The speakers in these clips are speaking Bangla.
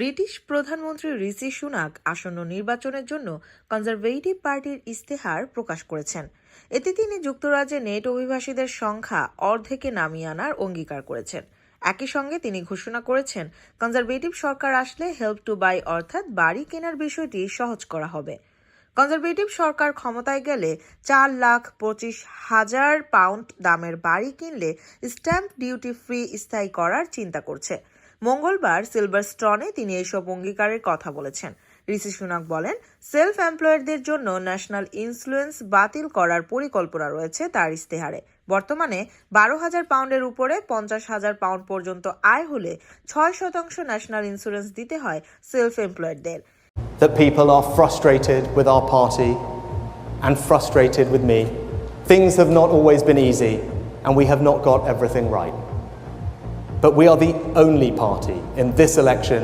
ব্রিটিশ প্রধানমন্ত্রী ঋষি সুনাক আসন্ন নির্বাচনের জন্য কনজারভেটিভ পার্টির ইস্তেহার প্রকাশ করেছেন। এতে তিনি যুক্তরাজ্যে নেট অভিবাসীদের সংখ্যা অর্ধেকে নামিয়ে আনার অঙ্গীকার করেছেন। একই সঙ্গে তিনি ঘোষণা করেছেন, কনজারভেটিভ সরকার আসলে হেল্প টু বাই অর্থাৎ বাড়ি কেনার বিষয়টি সহজ করা হবে। কনজারভেটিভ সরকার ক্ষমতায় গেলে চার লাখ পঁচিশ হাজার পাউন্ড দামের বাড়ি কিনলে স্ট্যাম্প ডিউটি ফ্রি স্থায়ী করার চিন্তা করছে। মঙ্গলবার সিলভার স্টনে তিনি এইসব অঙ্গীকারের কথা বলেছেন ঋষি সুনাক বলেন সেলফ এমপ্লয়েডদের জন্য ন্যাশনাল ইন্স্যুরেন্স বাতিল করার পরিকল্পনা রয়েছে তার ইস্তেহারে বর্তমানে বারো হাজার পাউন্ডের উপরে পঞ্চাশ হাজার পাউন্ড পর্যন্ত আয় হলে ছয় শতাংশ ন্যাশনাল ইন্স্যুরেন্স দিতে হয় সেলফ এমপ্লয়েডদের that people are frustrated with our party and frustrated with me. Things have not always been easy, and we have not got everything right. But we are the only party in this election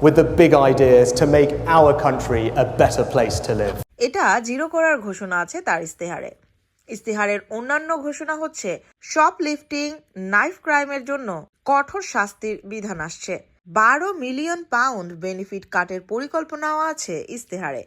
with the big ideas to make our country a better place to live. এটা জিরো করার ঘোষণা আছে তার ইস্তেহারে ইস্তেহারের অন্যান্য ঘোষণা হচ্ছে শপ লিফটিং নাইফ ক্রাইমের জন্য কঠোর শাস্তির বিধান আসছে। বারো মিলিয়ন পাউন্ড বেনিফিট কাটের পরিকল্পনাও আছে ইস্তেহারে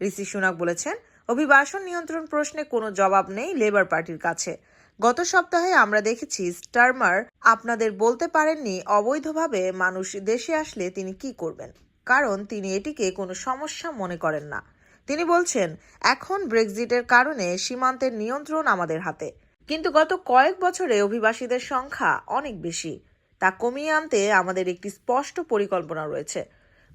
ঋষি সুনাক বলেছেন, অভিবাসন নিয়ন্ত্রণ প্রশ্নে কোনো জবাব নেই লেবার পার্টির কাছে। গত সপ্তাহে আমরা দেখেছি স্টারমার আপনাদের বলতে পারেননি অবৈধভাবে মানুষ দেশে আসলে তিনি কি করবেন, কারণ তিনি এটিকে কোনো সমস্যা মনে করেন না। তিনি বলছেন, এখন ব্রেক্সিটের কারণে সীমান্তের নিয়ন্ত্রণ আমাদের হাতে। কিন্তু গত কয়েক বছরে অভিবাসীদের সংখ্যা অনেক বেশি। তা কমিয়ে আনতে আমাদের একটি স্পষ্ট পরিকল্পনা রয়েছে।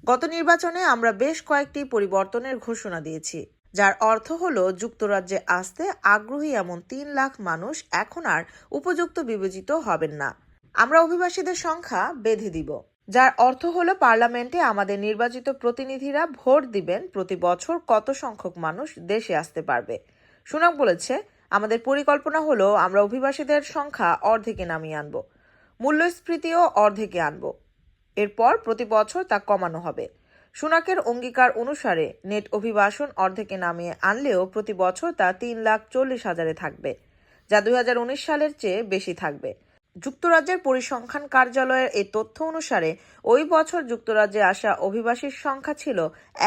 গত নির্বাচনে আমরা বেশ কয়েকটি পরিবর্তনের ঘোষণা দিয়েছি। যার অর্থ হলো যুক্তরাজ্যে আসতে আগ্রহী এমন তিন লাখ মানুষ এখন আর উপযুক্ত বিবেচিত হবেন না। আমরা অভিবাসীদের সংখ্যা বেঁধে দিব, যার অর্থ হলো পার্লামেন্টে আমাদের নির্বাচিত প্রতিনিধিরা ভোট দিবেন প্রতি বছর কত সংখ্যক মানুষ দেশে আসতে পারবে। সুনাক বলেছে, আমাদের পরিকল্পনা হলো আমরা অভিবাসীদের সংখ্যা অর্ধেকে নামিয়ে আনব, মূল্যস্ফীতিও অর্ধেকে আনব। এরপর প্রতি বছর তা কমানো হবে। সুনাকের অঙ্গীকার অনুসারে নেট অভিবাসন অর্ধেকে নামিয়ে আনলেও প্রতি বছর তা তিন লাখ চল্লিশ হাজারে থাকবে, যা দু হাজার উনিশ সালের চেয়ে বেশি থাকবে। যুক্তরাজ্যের পরিসংখ্যান কার্যালয়ের এই তথ্য অনুসারে, ওই বছর যুক্তরাজ্যে আসা অভিবাসীর সংখ্যা ছিল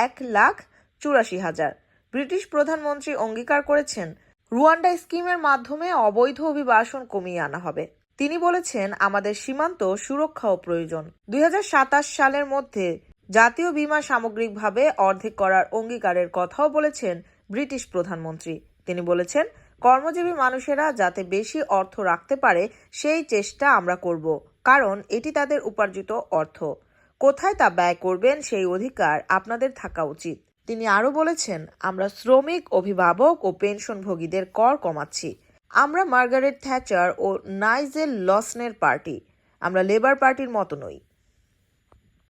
এক লাখ চুরাশি হাজার। ব্রিটিশ প্রধানমন্ত্রী অঙ্গীকার করেছেন, রুয়ান্ডা স্কিমের মাধ্যমে অবৈধ অভিবাসন কমিয়ে আনা হবে। তিনি বলেছেন, আমাদের সীমান্ত সুরক্ষাও প্রয়োজন। দুই হাজার সাতাশ সালের মধ্যে জাতীয় বীমা সামগ্রিকভাবে অর্ধেক করার অঙ্গীকারের কথাও বলেছেন ব্রিটিশ প্রধানমন্ত্রী। তিনি বলেছেন, কর্মজীবী মানুষেরা যাতে বেশি অর্থ রাখতে পারে, সেই চেষ্টা আমরা করব, কারণ এটি তাদের উপার্জিত অর্থ। কোথায় তা ব্যয় করবেন সেই অধিকার আপনাদের থাকা উচিত। তিনি আরও বলেছেন, আমরা শ্রমিক, অভিভাবক ও পেনশনভোগীদের কর কমাচ্ছি। আমরা মার্গারেট থ্যাচার ও নাইজেল লসনের পার্টি। আমরা লেবার পার্টির মতো নই।